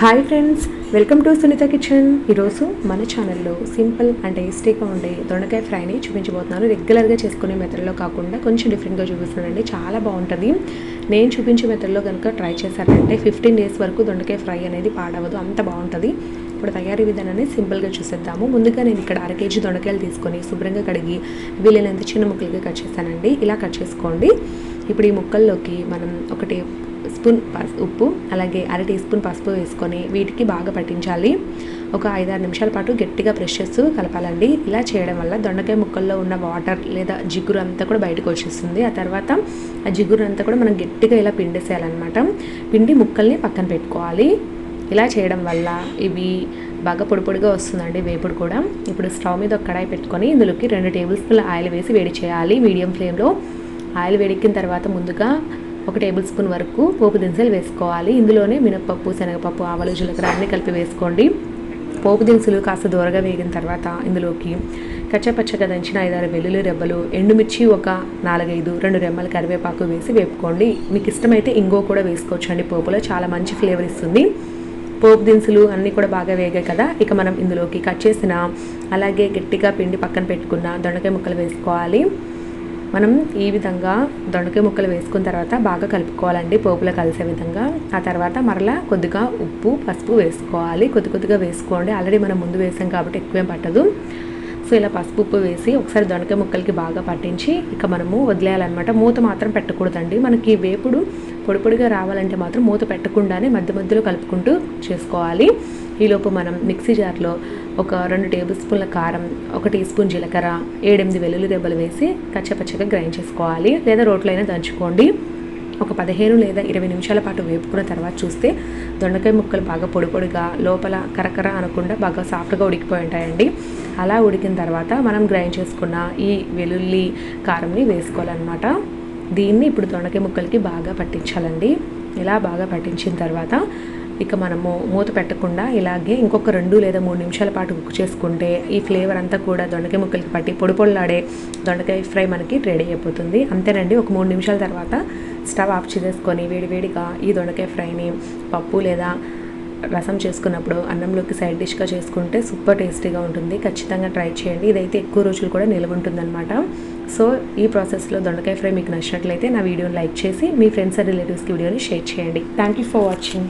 Hi friends welcome to Sunitha kitchen ఈరోజు మన ఛానల్లో సింపుల్ అండ్ టేస్టీగా ఉండే దొండకాయ ఫ్రైని చూపించబోతున్నాను. రెగ్యులర్గా చేసుకునే మెథడ్లో కాకుండా కొంచెం డిఫరెంట్గా చూపిస్తున్నానండి. చాలా బాగుంటుంది. నేను చూపించే మెథడ్లో కనుక ట్రై చేశారంటే ఫిఫ్టీన్ డేస్ వరకు దొండకాయ ఫ్రై అనేది పాడవదు. అంత బాగుంటుంది. ఇప్పుడు తయారీ విధానాన్ని సింపుల్గా చూసేద్దాము. ముందుగా నేను ఇక్కడ అర కేజీ దొండకాయలు తీసుకొని శుభ్రంగా కడిగి వీలైనంత చిన్న ముక్కలుగా కట్ చేశానండి. ఇలా కట్ చేసుకోండి. ఇప్పుడు ఈ ముక్కల్లోకి మనం ఒకటి స్పూన్ పస్ ఉప్పు అలాగే అర టీ స్పూన్ పసుపు వేసుకొని వీటికి బాగా పట్టించాలి. ఒక ఐదారు నిమిషాల పాటు గట్టిగా ప్రెస్ చేస్తూ కలపాలండి. ఇలా చేయడం వల్ల దొండకాయ ముక్కల్లో ఉన్న వాటర్ లేదా జిగురు అంతా కూడా బయటకు వచ్చేస్తుంది. ఆ తర్వాత ఆ జిగురు అంతా కూడా మనం గట్టిగా ఇలా పిండేసేయాలన్నమాట. పిండి ముక్కల్ని పక్కన పెట్టుకోవాలి. ఇలా చేయడం వల్ల ఇవి బాగా పొడి పొడిగా వస్తుందండి వేపుడు కూడా. ఇప్పుడు స్టవ్ మీద ఒక కడాయి పెట్టుకొని ఇందులోకి రెండు టేబుల్ స్పూన్ల ఆయిల్ వేసి వేడి చేయాలి మీడియం ఫ్లేమ్లో. ఆయిల్ వేడెక్కిన తర్వాత ముందుగా ఒక టేబుల్ స్పూన్ వరకు పోపు దినుసులు వేసుకోవాలి. ఇందులోనే మినపప్పు శనగపప్పు ఆవాలు జీలకర్ర అన్నీ కలిపి వేసుకోండి. పోపు దినుసులు కాస్త దూరగా వేగిన తర్వాత ఇందులోకి కచ్చపచ్చగా దంచిన ఐదారు వెల్లుల్లి రెబ్బలు ఎండుమిర్చి ఒక నాలుగైదు రెండు రెమ్మల కరివేపాకు వేసి వేపుకోండి. మీకు ఇష్టమైతే ఇంగో కూడా వేసుకోవచ్చు అండి పోపులో. చాలా మంచి ఫ్లేవర్ ఇస్తుంది. పోపు దినుసులు అన్నీ కూడా బాగా వేగాయి కదా. ఇక మనం ఇందులోకి కట్ చేసిన అలాగే గట్టిగా పిండి పక్కన పెట్టుకున్న దొండకాయ ముక్కలు వేసుకోవాలి. మనం ఈ విధంగా దొండకాయ ముక్కలు వేసుకున్న తర్వాత బాగా కలుపుకోవాలండి. పోపులో కలిసే విధంగా. ఆ తర్వాత మరలా కొద్దిగా ఉప్పు పసుపు వేసుకోవాలి. కొద్ది కొద్దిగా వేసుకోండి. ఆల్రెడీ మనం ముందు వేసాం కాబట్టి ఎక్కువేం పట్టదు. సో ఇలా పసుపు ఉప్పు వేసి ఒకసారి దొండకాయ ముక్కలకి బాగా పట్టించి ఇక మనము వదిలేయాలన్నమాట. మూత మాత్రం పెట్టకూడదండి. మనకి వేపుడు పొడి పొడిగా రావాలంటే మాత్రం మూత పెట్టకుండానే మధ్య మధ్యలో కలుపుకుంటూ చేసుకోవాలి. ఈలోపు మనం మిక్సీ జార్లో ఒక రెండు టేబుల్ స్పూన్ల కారం ఒక టీ స్పూన్ జీలకర్ర ఏడెనిమిది వెల్లుల్లి దెబ్బలు వేసి కచ్చపచ్చగా గ్రైండ్ చేసుకోవాలి. లేదా రోట్లో అయినా దంచుకోండి. ఒక పదిహేను లేదా ఇరవై నిమిషాల పాటు వేపుకున్న తర్వాత చూస్తే దొండకాయ ముక్కలు బాగా పొడి పొడిగా లోపల కరకర అనకుండా బాగా సాఫ్ట్గా ఉడికిపోయి ఉంటాయండి. అలా ఉడికిన తర్వాత మనం గ్రైండ్ చేసుకున్న ఈ వెల్లుల్లి కారంని వేసుకోవాలన్నమాట. దీన్ని ఇప్పుడు దొండకాయ ముక్కలకి బాగా పట్టించాలండి. ఇలా బాగా పట్టించిన తర్వాత ఇక మనము మూత పెట్టకుండా ఇలాగే ఇంకొక రెండు లేదా మూడు నిమిషాల పాటు కుక్ చేసుకుంటే ఈ ఫ్లేవర్ అంతా కూడా దొండకాయ ముక్కలకి పట్టి పొడి పొడిలాడే దొండకాయ ఫ్రై మనకి రెడీ అయిపోతుంది. అంతేనండి ఒక మూడు నిమిషాల తర్వాత స్టవ్ ఆఫ్ చేసేసుకొని వేడివేడిగా ఈ దొండకాయ ఫ్రైని పప్పు లేదా రసం చేసుకున్నప్పుడు అన్నంలోకి సైడ్ డిష్గా చేసుకుంటే సూపర్ టేస్టీగా ఉంటుంది. ఖచ్చితంగా ట్రై చేయండి. ఇదైతే ఎక్కువ రోజులు కూడా నిల్వ ఉంటుందన్నమాట. సో ఈ ప్రాసెస్లో దొండకాయ ఫ్రై మీకు నచ్చినట్లయితే నా వీడియోని లైక్ చేసి మీ ఫ్రెండ్స్ అండ్ రిలేటివ్స్కి వీడియోని షేర్ చేయండి. Thank you for watching